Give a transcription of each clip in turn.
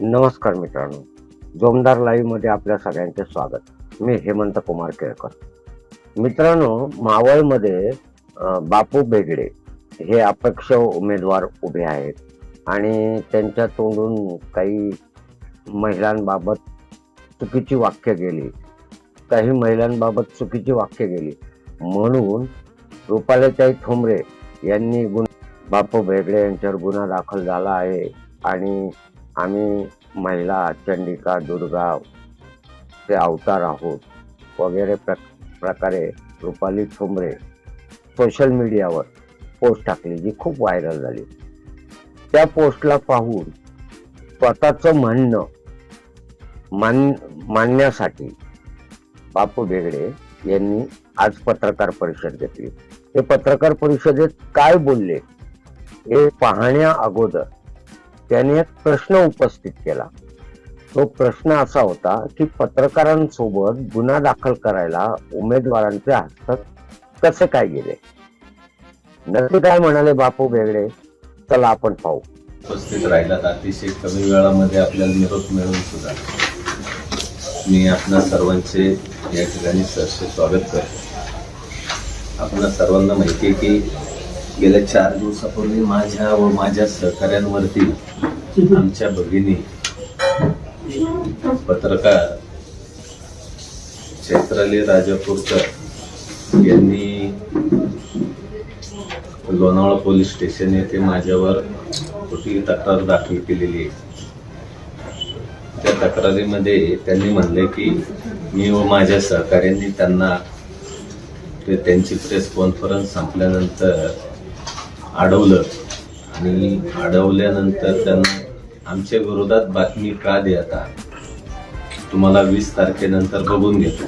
नमस्कार मित्रांनो. जोमदार लाईव्हमध्ये आपल्या सगळ्यांचे स्वागत. मी हेमंत कुमार केळकर. मित्रांनो मावळमध्ये बापू बेगडे हे अपक्ष उमेदवार उभे आहेत आणि त्यांच्या तोंडून काही महिलांबाबत चुकीची वाक्य गेली. काही महिलांबाबत चुकीची वाक्य गेली. म्हणून रुपालेताई ठोंबरे यांनी गुन्हा बापू बेगडे यांच्यावर गुन्हा दाखल झाला आहे आणि आम्ही महिला चंडिका दुर्गा ते अवतार आहोत. वगैरे प्र प्रकारे रुपाली ठोंबरे सोशल मीडियावर पोस्ट टाकली जी खूप व्हायरल झाली. त्या पोस्टला पाहून स्वतःचं म्हणणं मान मानण्यासाठी बापू बेगडे यांनी आज पत्रकार परिषद घेतली. ते पत्रकार परिषदेत काय बोलले? हे पाहण्या अगोदर त्याने एक प्रश्न उपस्थित केला. तो प्रश्न असा होता की पत्रकारांसोबत गुन्हा दाखल करायला उमेदवारांचे हस्तक कसे काय गेले? नक्की काय म्हणाले बापू बेगडे? चला आपण पाहू. उपस्थित राहिलात. अतिशय कमी वेळामध्ये आपल्याला निरोप मिळून सुद्धा. मी आपणा सर्वांचे या ठिकाणी सरसे स्वागत करतो. आपणा सर्वांना माहिती आहे की गेल्या चार दिवसापूर्वी माझ्या व माझ्या सहकाऱ्यांवरती आमच्या भगिनी पत्रकार चैत्राली राजापूरकर यांनी लोणावळा पोलीस स्टेशन येथे माझ्यावर खोटी तक्रार दाखल केलेली आहे. त्या तक्रारीमध्ये त्यांनी म्हणले की मी व माझ्या सहकाऱ्यांनी त्यांना ते त्यांची प्रेस कॉन्फरन्स संपल्यानंतर अडवलं. आणि अडवल्यानंतर त्यांना आमच्या विरोधात बातमी का देता? तुम्हाला वीस तारखेनंतर बघून घेतो.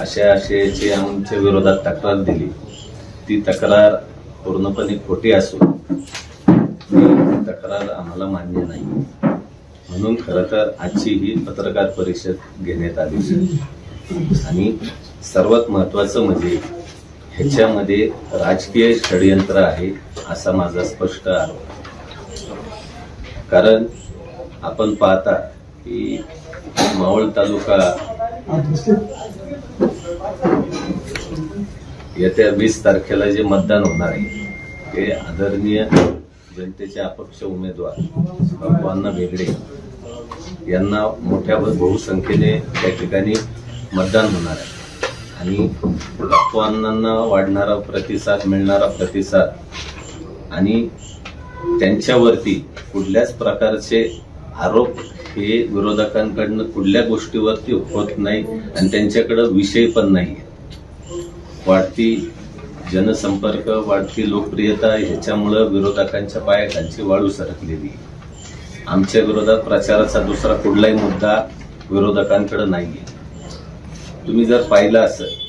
अशा आशयाची आमच्या विरोधात तक्रार दिली. ती तक्रार पूर्णपणे खोटी असून तक्रार आम्हाला मान्य नाही. म्हणून खरं तर आजची ही पत्रकार परिषद घेण्यात आली. आणि सर्वात महत्वाचं म्हणजे ह्याच्यामध्ये राजकीय षडयंत्र आहे असा माझा स्पष्ट आरोप. कारण आपण पाहता की मावळ तालुका येत्या वीस तारखेला जे मतदान होणार आहे ते आदरणीय जनतेचे अपक्ष उमेदवार भगवान बेगडे यांना मोठ्या बहुसंख्येने त्या ठिकाणी मतदान होणार आहे. आणि आव्हानांना वाढणारा प्रतिसाद मिळणारा प्रतिसाद. आणि त्यांच्यावरती कुठल्याच प्रकारचे आरोप हे विरोधकांकडनं कुठल्या गोष्टीवरती होत नाही आणि त्यांच्याकडं विषय पण नाही वाढती जनसंपर्क वाढती लोकप्रियता ह्याच्यामुळं विरोधकांच्या पायाखालची वाळू सरकलेली आहे. आमच्या विरोधात प्रचाराचा दुसरा कुठलाही मुद्दा विरोधकांकडे आहे तुम्ही जर पाहिलं असेल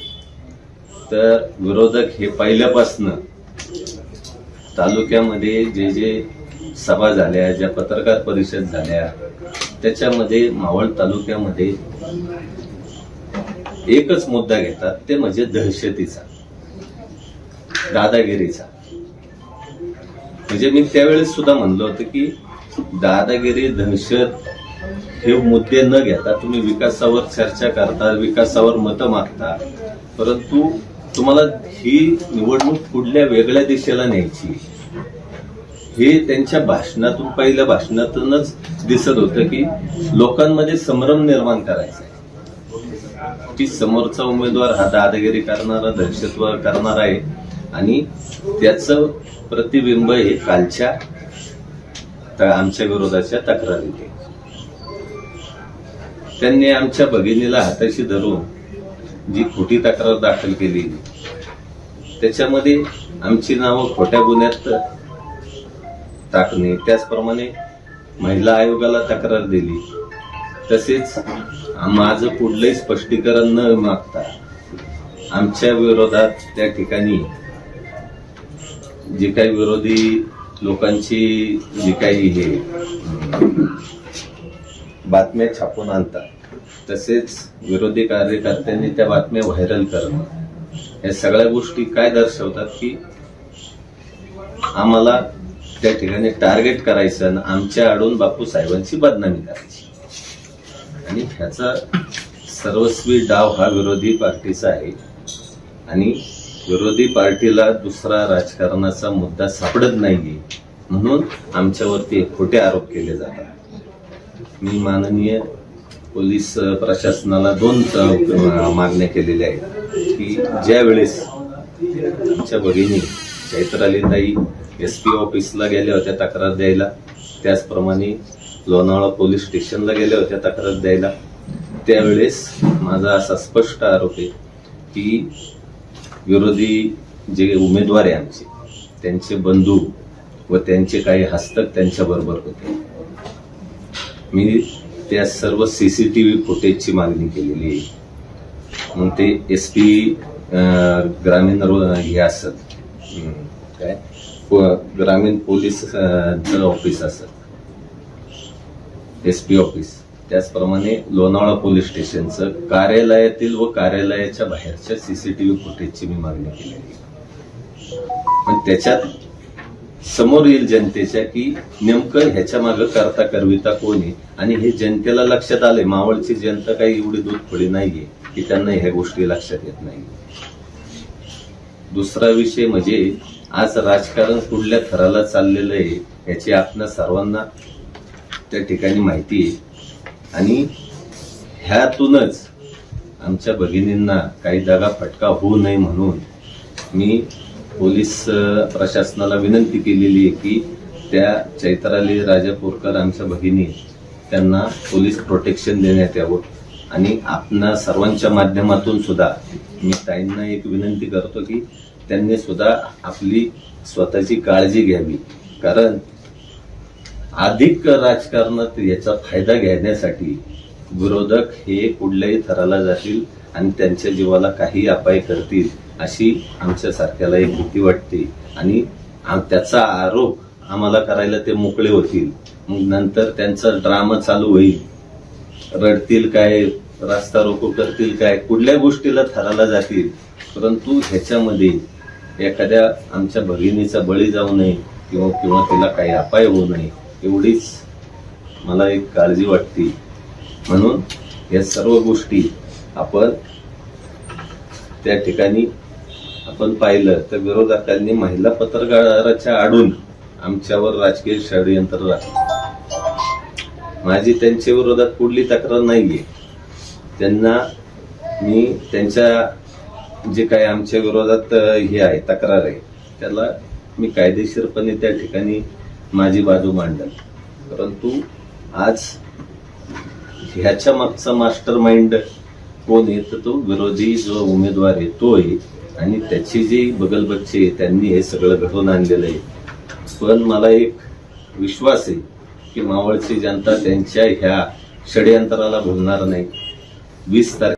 तर विरोधक हे पहिल्यापासनं तालुक्यामध्ये जे जे सभा झाल्या ज्या पत्रकार परिषद झाल्या त्याच्यामध्ये मावळ तालुक्यामध्ये एकच मुद्दा घेतात ते म्हणजे दहशतीचा दादागिरीचा. म्हणजे मी त्यावेळेस सुद्धा म्हणलो होतं की दादागिरी दहशत हे मुद्दे न घेता तुम्ही विकासावर चर्चा करता विकासावर मतं मागता. परंतु तुम्हाला ही निवडणूक कुठल्या वेगळ्या दिशेला न्यायची. हे त्यांच्या भाषणातून पहिल्या भाषणातूनच दिसत होतं की लोकांमध्ये संभ्रम निर्माण करायचा आहे. की समोरचा उमेदवार हा दादागिरी करणारा दहशतवाद करणार आहे आणि त्याचं प्रतिबिंब हे कालच्या आमच्या विरोधाच्या तक्रारी त्यांनी आमच्या भगिनीला हाताशी धरून जी खोटी तक्रार दाखल केली त्याच्यामध्ये आमची नावं खोट्या गुन्ह्यात टाकणे त्याचप्रमाणे महिला आयोगाला तक्रार दिली. तसेच माझं कुठलंही स्पष्टीकरण न मागता आमच्या विरोधात त्या ठिकाणी जे काही विरोधी लोकांची जी काही हे बातम्या छापून आणतात. तसेच विरोधी कार्यकर्त्यांनी त्या बातम्या व्हायरल करणं. या सगळ्या गोष्टी काय दर्शवतात की आम्हाला त्या ठिकाणी टार्गेट करायचं आणि आमच्या आडून बापू साहेबांची बदनामी करायची. आणि ह्याचा सर्वस्वी डाव हा विरोधी पार्टीचा आहे. आणि विरोधी पार्टीला दुसरा राजकारणाचा मुद्दा सापडत नाहीये. म्हणून आमच्यावरती खोटे आरोप केले जातात. मी माननीय पोलीस प्रशासनाला दोन मागण्या केलेल्या आहेत की ज्या वेळेस आमच्या भगिनी चैत्रालीताई एस पी ऑफिसला गेल्या होत्या तक्रार द्यायला त्याचप्रमाणे लोणावळा पोलीस स्टेशनला गेल्या होत्या तक्रार द्यायला त्यावेळेस माझा असा स्पष्ट आरोप आहे की विरोधी जे उमेदवार आहे आमचे त्यांचे बंधू व त्यांचे काही हस्तक त्यांच्याबरोबर होते. मी त्या सर्व सी सी टी व्ही फुटेजची मागणी केलेली आहे. मग ते एस पी ग्रामीण रो- हे असत काय? ग्रामीण पोलीस अं, ऑफिस असत एस पी ऑफिस. त्याचप्रमाणे लोणावळा पोलीस स्टेशनचं कार्यालयातील व कार्यालयाच्या बाहेरच्या सीसीटीव्ही फुटेजची मी मागणी केलेली आहे. पण त्याच्यात समोर येईल जनतेच्या की नेमकं ह्याच्या मागे करता करविता कोण आहे? आणि हे जनतेला लक्षात आलंय मावळची जनता काही एवढी दूधफळी नाहीये की त्यांना ह्या गोष्टी लक्षात येत नाही दुसरा विषय म्हणजे आज राजकारण कुठल्या थराला चाललेलं आहे याची आपणा सर्वांना त्या ठिकाणी माहिती आहे. आणि ह्यातूनच आमच्या भगिनींना काही दगा फटका होऊ नये म्हणून मी पोलीस प्रशासनाला विनंती केलेली आहे की त्या चैत्राली राजापूरकर आमच्या भगिनी त्यांना पोलीस प्रोटेक्शन देण्यात यावं. आणि आपणा सर्वांच्या माध्यमातून सुद्धा मी ताईंना एक विनंती करतो की त्यांनी सुद्धा आपली स्वतःची काळजी घ्यावी. कारण अधिक राजकारणात याचा फायदा घेण्यासाठी विरोधक हे कुठल्याही थराला जातील आणि त्यांच्या जीवाला काही अपाय करतील अशी आमच्यासारख्याला एक भीती वाटते. आणि त्याचा आरोप आम्हाला करायला ते मोकळे होतील. मग नंतर त्यांचा ड्रामा चालू होईल. रडतील काय रास्ता रोको करतील काय कुठल्या गोष्टीला थराला जातील. परंतु ह्याच्यामध्ये एखाद्या आमच्या भगिनीचा बळी जाऊ नये किंवा किंवा तिला काही अपाय होऊ नये एवढीच मला एक काळजी वाटते. म्हणून या सर्व गोष्टी आपण त्या ठिकाणी आपण पाहिलं तर विरोधकांनी महिला पत्रकाराच्या आडून आमच्यावर राजकीय षडयंत्र राखलं. माझी त्यांच्या विरोधात कुठली तक्रार नाहीये. त्यांना मी त्यांच्या जे काही आमच्या विरोधात हे आहे तक्रार आहे त्याला मी कायदेशीरपणे त्या ठिकाणी माझी बाजू मांडल. परंतु आज ह्याच्या मागचा मास्टर माइंड कोण आहे तो? विरोधी जो उमेदवार आहे तो आहे आणि त्याची जी बगलबच्ची आहे, त्यांनी हे सगळं घडवून आणलेलं आहे. पण मला एक विश्वास आहे की मावळची जनता त्यांच्या ह्या षडयंत्राला भुलणार नाही. वीस तारखे